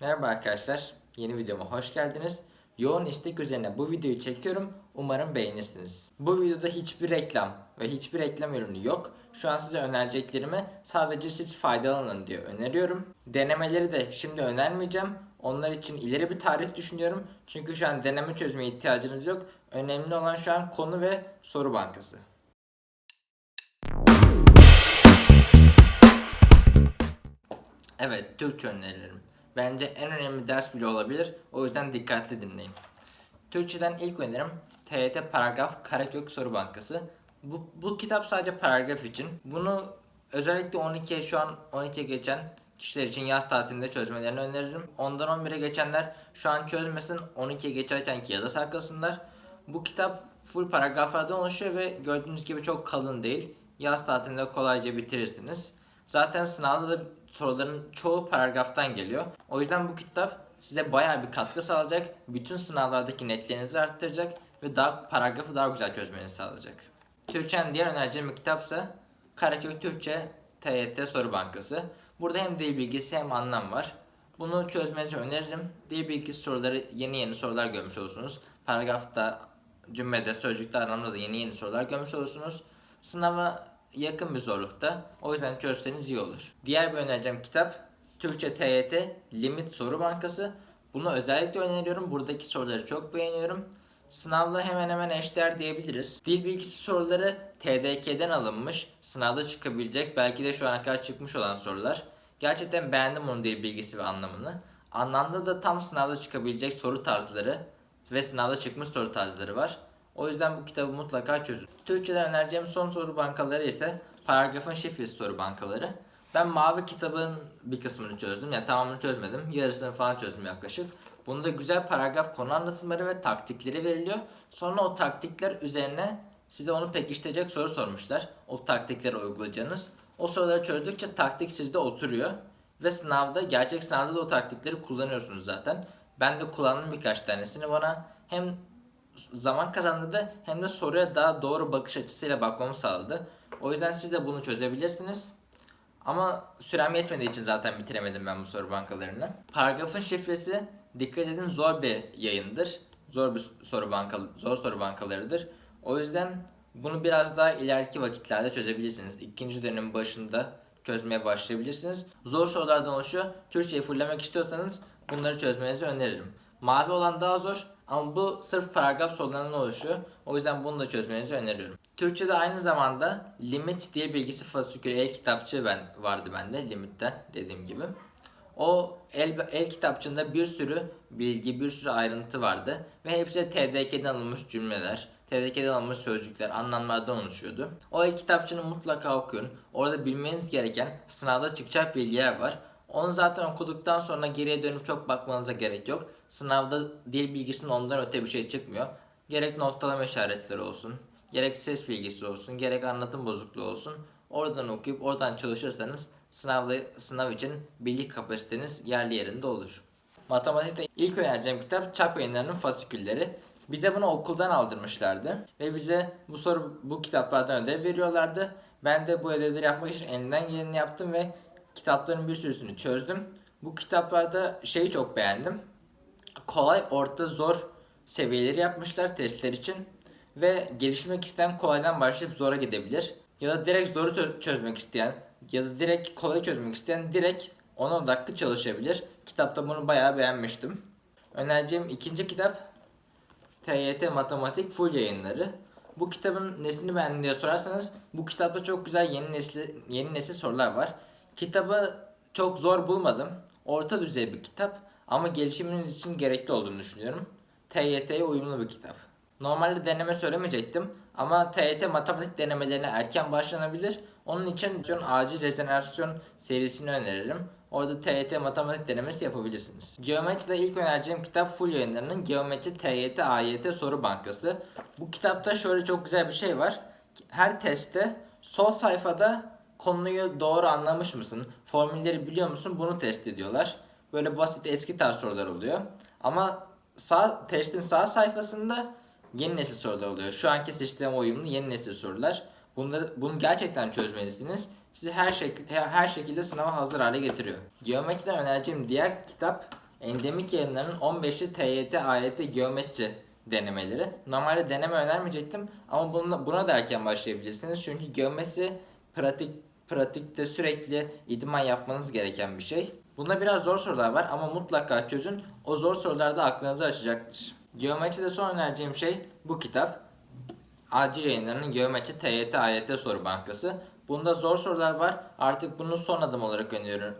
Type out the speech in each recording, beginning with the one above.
Merhaba arkadaşlar, yeni videoma hoş geldiniz. Yoğun istek üzerine bu videoyu çekiyorum. Umarım beğenirsiniz. Bu videoda hiçbir reklam ve hiçbir reklam ürünü yok. Şu an size önereceklerimi sadece siz faydalanın diye öneriyorum. Denemeleri de şimdi önermeyeceğim. Onlar için ileri bir tarih düşünüyorum. Çünkü şu an deneme çözmeye ihtiyacınız yok. Önemli olan şu an konu ve soru bankası. Evet, Türkçe önerilerim. Bence en önemli ders bile olabilir. O yüzden dikkatli dinleyin. Türkçeden ilk önerim TYT Paragraf Karakök Soru Bankası. Bu, bu kitap sadece paragraf için. Bunu özellikle 12'ye şu an 12'ye geçen kişiler için yaz tatilinde çözmelerini öneririm. Ondan 11'e geçenler şu an çözmesin 12'ye geçerken ki yaza saklasınlar. Bu kitap full paragraflardan oluşuyor ve gördüğünüz gibi çok kalın değil. Yaz tatilinde kolayca bitirirsiniz. Zaten sınavda da soruların çoğu paragraftan geliyor. O yüzden bu kitap size bayağı bir katkı sağlayacak. Bütün sınavlardaki netlerinizi arttıracak ve daha paragrafı daha güzel çözmenizi sağlayacak. Türkçe'nin diğer önereceğim bir kitapsa Karakök Türkçe TYT Soru Bankası. Burada hem dil bilgisi hem anlam var. Bunu çözmenizi öneririm. Dil bilgisi soruları yeni yeni sorular görmüş olursunuz. Paragrafta, cümlede, sözcükte anlamda da yeni yeni sorular görmüş olursunuz. Sınava yakın bir zorlukta. O yüzden çözseniz iyi olur. Diğer bir önereceğim kitap Türkçe TYT Limit Soru Bankası. Bunu özellikle öneriyorum. Buradaki soruları çok beğeniyorum. Sınavla hemen hemen eşdeğer diyebiliriz. Dil bilgisi soruları TDK'den alınmış. Sınavda çıkabilecek belki de şu ana kadar çıkmış olan sorular. Gerçekten beğendim onun dil bilgisi ve anlamını. Anlamda da tam sınavda çıkabilecek soru tarzları ve sınavda çıkmış soru tarzları var. O yüzden bu kitabı mutlaka çözün. Türkçeden önereceğim son soru bankaları ise paragrafın şifresi soru bankaları. Ben mavi kitabın bir kısmını çözdüm. Yani tamamını çözmedim. Yarısını falan çözdüm yaklaşık. Bunda güzel paragraf konu anlatımları ve taktikleri veriliyor. Sonra o taktikler üzerine size onu pekiştirecek soru sormuşlar. O taktikleri uygulayacağınız. O soruları çözdükçe taktik sizde oturuyor. Ve sınavda, gerçek sınavda da o taktikleri kullanıyorsunuz zaten. Ben de kullandım birkaç tanesini. Bana hem zaman kazandırdı hem de soruya daha doğru bakış açısıyla bakmamı sağladı. O yüzden siz de bunu çözebilirsiniz. Ama sürem yetmediği için zaten bitiremedim ben bu soru bankalarını. Paragrafın şifresi dikkat edin zor bir yayındır. Zor bir soru bankalı, zor soru bankalarıdır. O yüzden bunu biraz daha ileriki vakitlerde çözebilirsiniz. İkinci dönemin başında çözmeye başlayabilirsiniz. Zor sorulardan oluşuyor. Türkçeyi fullemek istiyorsanız bunları çözmenizi öneririm. Mavi olan daha zor ama bu sırf paragraf sorularından oluşuyor. O yüzden bunu da çözmenizi öneriyorum. Türkçe'de aynı zamanda limit diye bilgisi fasikülü el kitapçı ben vardı bende limitte dediğim gibi. O el, el kitapçığında bir sürü bilgi, bir sürü ayrıntı vardı ve hepsi de TDK'den alınmış cümleler, TDK'den alınmış sözcükler, anlamlardan oluşuyordu. O el kitapçığını mutlaka okuyun. Orada bilmeniz gereken sınavda çıkacak bilgiler var. Onu zaten okuduktan sonra geriye dönüp çok bakmanıza gerek yok. Sınavda dil bilgisinin ondan öte bir şey çıkmıyor. Gerek noktalama işaretleri olsun, gerek ses bilgisi olsun, gerek anlatım bozukluğu olsun. Oradan okuyup oradan çalışırsanız sınavda sınav için bilgi kapasiteniz yerli yerinde olur. Matematikte ilk önereceğim kitap Çap Yayınları'nın fasikülleri. Bize bunu okuldan aldırmışlardı ve bize bu soru bu kitaplardan ödev veriyorlardı. Ben de bu ödevleri yapmak için elinden geleni yaptım ve kitapların bir sürüsünü çözdüm. Bu kitaplarda şeyi çok beğendim. Kolay, orta, zor seviyeleri yapmışlar testler için ve gelişmek isteyen kolaydan başlayıp zora gidebilir. Ya da direkt zoru çö- çözmek isteyen ya da direkt kolay çözmek isteyen direkt 10 dakika çalışabilir. Kitapta bunu bayağı beğenmiştim. Önereceğim ikinci kitap TYT Matematik Full Yayınları. Bu kitabın nesini beğendin diye sorarsanız bu kitapta çok güzel yeni nesil, yeni nesil sorular var. Kitabı çok zor bulmadım. Orta düzey bir kitap ama gelişiminiz için gerekli olduğunu düşünüyorum. TYT'ye uyumlu bir kitap. Normalde deneme söylemeyecektim ama TYT matematik denemelerine erken başlanabilir. Onun için acil rejenerasyon serisini öneririm. Orada TYT matematik denemesi yapabilirsiniz. Geometride ilk önereceğim kitap full yayınlarının Geometri TYT AYT soru bankası. Bu kitapta şöyle çok güzel bir şey var. Her testte sol sayfada konuyu doğru anlamış mısın? Formülleri biliyor musun? Bunu test ediyorlar. Böyle basit eski tarz sorular oluyor. Ama sağ testin sağ sayfasında yeni nesil sorular oluyor. Şu anki sisteme uyumlu yeni nesil sorular. Bunları bunu gerçekten çözmelisiniz. Sizi her şekilde her şekilde sınava hazır hale getiriyor. Geometriden önereceğim diğer kitap Endemik yayınlarının 15'li TYT, AYT geometri denemeleri. Normalde deneme önermeyecektim ama buna, buna da erken başlayabilirsiniz. Çünkü geometri pratik pratikte sürekli idman yapmanız gereken bir şey. Bunda biraz zor sorular var ama mutlaka çözün. O zor sorular da aklınızı açacaktır. Geometride son önereceğim şey bu kitap. Acil yayınlarının Geometri TYT AYT soru bankası. Bunda zor sorular var. Artık bunu son adım olarak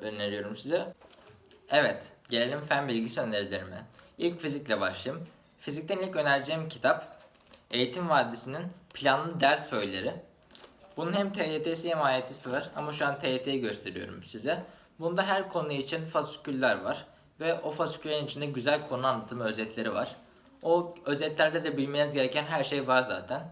öneriyorum, size. Evet, gelelim fen bilgisi önerilerime. İlk fizikle başlayayım. Fizikten ilk önereceğim kitap Eğitim Vadisi'nin planlı ders föyleri. Bunun hem TYT'si hem AYT'si var ama şu an TYT'yi gösteriyorum size. Bunda her konu için fasiküller var ve o fasiküllerin içinde güzel konu anlatımı özetleri var. O özetlerde de bilmeniz gereken her şey var zaten.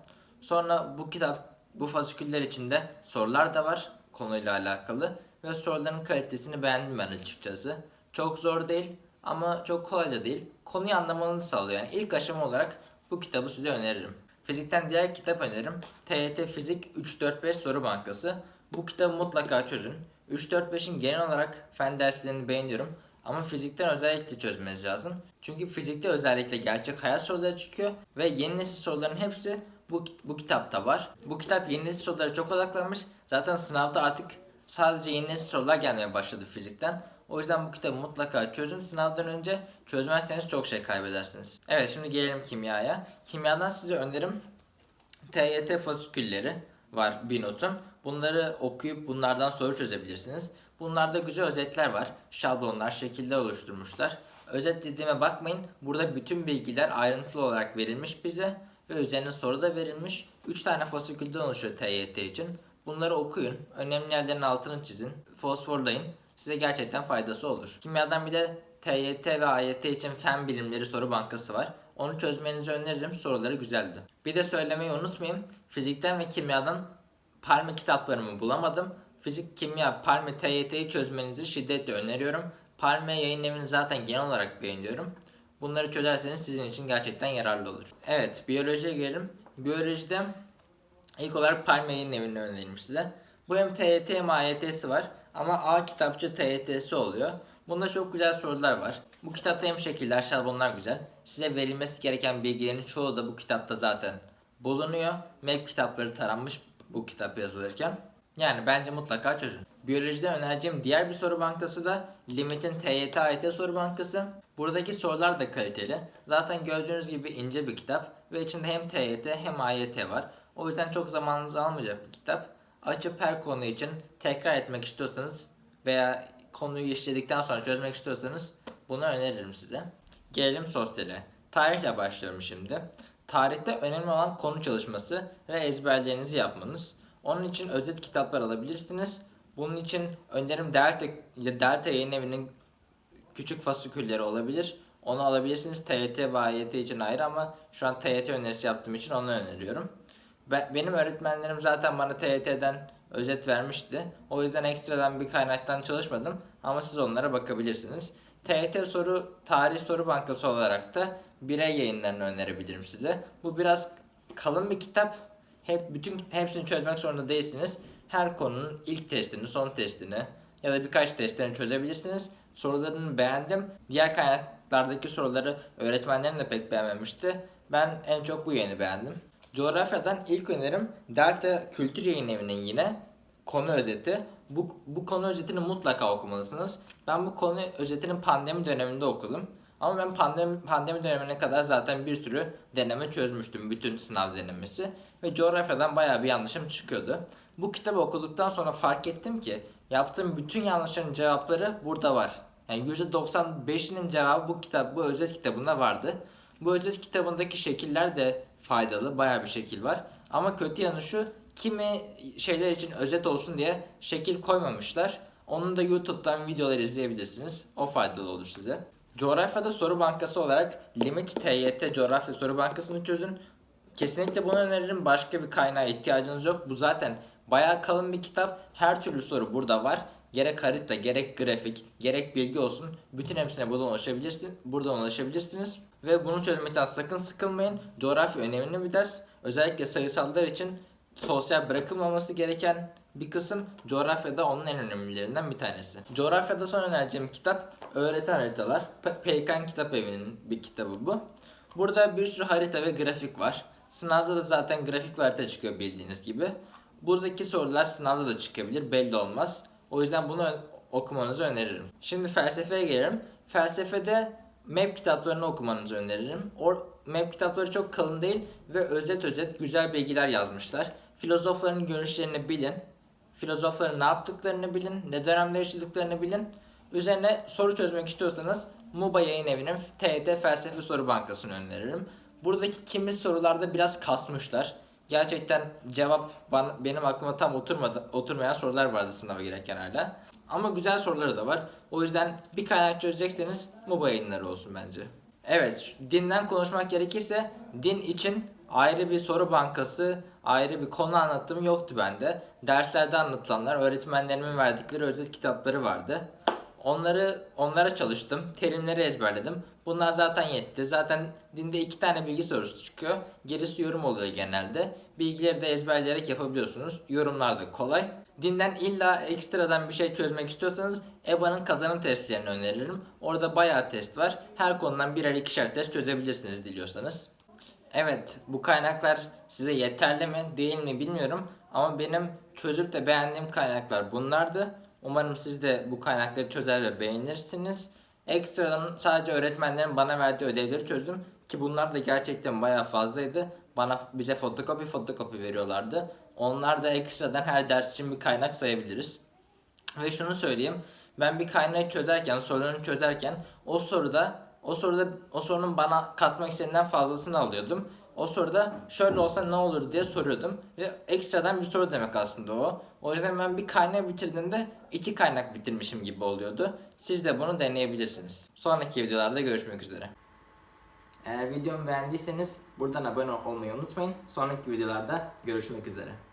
Sonra bu kitap bu fasiküller içinde sorular da var konuyla alakalı ve soruların kalitesini beğendim ben açıkçası. Çok zor değil ama çok kolay da değil. Konuyu anlamanızı sağlıyor. Yani ilk aşama olarak bu kitabı size öneririm. Fizikten diğer kitap öneririm. TYT Fizik 3-4-5 soru bankası. Bu kitabı mutlaka çözün. 3-4-5'in genel olarak fen derslerini beğeniyorum. Ama fizikten özellikle çözmeniz lazım. Çünkü fizikte özellikle gerçek hayat soruları çıkıyor ve yeni nesil soruların hepsi bu, bu kitapta var. Bu kitap yeni nesil sorulara çok odaklanmış. Zaten sınavda artık sadece yeni nesil sorular gelmeye başladı fizikten. O yüzden bu kitabı mutlaka çözün. Sınavdan önce çözmezseniz çok şey kaybedersiniz. Evet şimdi gelelim kimyaya. Kimyadan size önerim TYT fasikülleri var bir notum. Bunları okuyup bunlardan soru çözebilirsiniz. Bunlarda güzel özetler var. Şablonlar, şekiller oluşturmuşlar. Özet dediğime bakmayın. Burada bütün bilgiler ayrıntılı olarak verilmiş bize ve üzerine soru da verilmiş. 3 tane fasikülden oluşuyor TYT için. Bunları okuyun. Önemli yerlerin altını çizin. Fosforlayın. Size gerçekten faydası olur. Kimyadan bir de TYT ve AYT için fen bilimleri soru bankası var. Onu çözmenizi öneririm. Soruları güzeldi. Bir de söylemeyi unutmayayım. Fizikten ve kimyadan Palme kitaplarımı bulamadım. Fizik, kimya, Palme, TYT'yi çözmenizi şiddetle öneriyorum. Palme yayın evini zaten genel olarak beğeniyorum. Bunları çözerseniz sizin için gerçekten yararlı olur. Evet, biyolojiye gelelim. Biyolojide ilk olarak Palme yayın evini önereyim size. Bu hem TYT hem AYT'si var ama A kitapçı TYT'si oluyor. Bunda çok güzel sorular var. Bu kitapta hem şekiller, şablonlar güzel. Size verilmesi gereken bilgilerin çoğu da bu kitapta zaten bulunuyor. MEP kitapları taranmış bu kitap yazılırken. Yani bence mutlaka çözün. Biyolojide önereceğim diğer bir soru bankası da Limit'in TYT AYT soru bankası. Buradaki sorular da kaliteli. Zaten gördüğünüz gibi ince bir kitap ve içinde hem TYT hem AYT var. O yüzden çok zamanınızı almayacak bir kitap. Açıp her konu için tekrar etmek istiyorsanız veya konuyu işledikten sonra çözmek istiyorsanız bunu öneririm size. Gelelim sosyale. Tarihle başlıyorum şimdi. Tarihte önemli olan konu çalışması ve ezberlerinizi yapmanız. Onun için özet kitaplar alabilirsiniz. Bunun için önerim Delta, Delta yayın evinin küçük fasikülleri olabilir. Onu alabilirsiniz TYT ve AYT için ayrı ama şu an TYT önerisi yaptığım için onu öneriyorum. Ben, benim öğretmenlerim zaten bana TYT'den özet vermişti. O yüzden ekstradan bir kaynaktan çalışmadım ama siz onlara bakabilirsiniz. TYT soru tarih soru bankası olarak da birey yayınlarını önerebilirim size. Bu biraz kalın bir kitap. Hep bütün hepsini çözmek zorunda değilsiniz. Her konunun ilk testini, son testini ya da birkaç testlerini çözebilirsiniz. Sorularını beğendim. Diğer kaynaklardaki soruları öğretmenlerim de pek beğenmemişti. Ben en çok bu yayını beğendim. Coğrafyadan ilk önerim Delta Kültür Yayın Evi'nin yine konu özeti. Bu, bu konu özetini mutlaka okumalısınız. Ben bu konu özetini pandemi döneminde okudum. Ama ben pandemi, pandemi dönemine kadar zaten bir sürü deneme çözmüştüm. Bütün sınav denemesi. Ve coğrafyadan bayağı bir yanlışım çıkıyordu. Bu kitabı okuduktan sonra fark ettim ki yaptığım bütün yanlışların cevapları burada var. Yani %95'inin cevabı bu kitap, bu özet kitabında vardı. Bu özet kitabındaki şekiller de faydalı. Bayağı bir şekil var. Ama kötü yanı şu kimi şeyler için özet olsun diye şekil koymamışlar. Onun da YouTube'dan videolar izleyebilirsiniz. O faydalı olur size. Coğrafyada soru bankası olarak Limit TYT Coğrafya Soru Bankası'nı çözün. Kesinlikle bunu öneririm. Başka bir kaynağa ihtiyacınız yok. Bu zaten bayağı kalın bir kitap. Her türlü soru burada var. Gerek harita, gerek grafik, gerek bilgi olsun. Bütün hepsine buradan ulaşabilirsin. Buradan ulaşabilirsiniz. Ve bunu çözmekten sakın sıkılmayın. Coğrafya önemli bir ders. Özellikle sayısallar için sosyal bırakılmaması gereken bir kısım coğrafyada onun en önemlilerinden bir tanesi. Coğrafyada son önereceğim kitap Öğreten Haritalar. Pe- Kitap Evi'nin bir kitabı bu. Burada bir sürü harita ve grafik var. Sınavda da zaten grafik ve harita çıkıyor bildiğiniz gibi. Buradaki sorular sınavda da çıkabilir belli olmaz. O yüzden bunu okumanızı öneririm. Şimdi felsefeye gelelim. Felsefede map kitaplarını okumanızı öneririm. O map kitapları çok kalın değil ve özet özet güzel bilgiler yazmışlar. Filozofların görüşlerini bilin. Filozofların ne yaptıklarını bilin, ne dönemde yaşadıklarını bilin. Üzerine soru çözmek istiyorsanız MUBA yayın evinin TET Felsefe Soru Bankası'nı öneririm. Buradaki kimi sorularda biraz kasmışlar. Gerçekten cevap bana, benim aklıma tam oturmadı, oturmayan sorular vardı sınava girerken hala. Ama güzel soruları da var. O yüzden bir kaynak çözecekseniz MUBA yayınları olsun bence. Evet, dinden konuşmak gerekirse din için ayrı bir soru bankası, ayrı bir konu anlattığım yoktu bende. Derslerde anlatılanlar, öğretmenlerimin verdikleri özet kitapları vardı. Onları onlara çalıştım, terimleri ezberledim. Bunlar zaten yetti. Zaten dinde iki tane bilgi sorusu çıkıyor. Gerisi yorum oluyor genelde. Bilgileri de ezberleyerek yapabiliyorsunuz. Yorumlar da kolay. Dinden illa ekstradan bir şey çözmek istiyorsanız EBA'nın kazanım testlerini öneririm. Orada bayağı test var. Her konudan birer ikişer test çözebilirsiniz diliyorsanız. Evet, bu kaynaklar size yeterli mi, değil mi bilmiyorum. Ama benim çözüp de beğendiğim kaynaklar bunlardı. Umarım siz de bu kaynakları çözer ve beğenirsiniz. Ekstradan sadece öğretmenlerin bana verdiği ödevleri çözdüm ki bunlar da gerçekten bayağı fazlaydı. Bana bize fotokopi fotokopi veriyorlardı. Onlar da ekstradan her ders için bir kaynak sayabiliriz. Ve şunu söyleyeyim. Ben bir kaynağı çözerken, sorularını çözerken o soruda o soruda o sorunun bana katmak istediğinden fazlasını alıyordum. O soruda şöyle olsa ne olur diye soruyordum ve ekstradan bir soru demek aslında o. O yüzden ben bir kaynağı bitirdiğimde iki kaynak bitirmişim gibi oluyordu. Siz de bunu deneyebilirsiniz. Sonraki videolarda görüşmek üzere. Eğer videomu beğendiyseniz buradan abone olmayı unutmayın. Sonraki videolarda görüşmek üzere.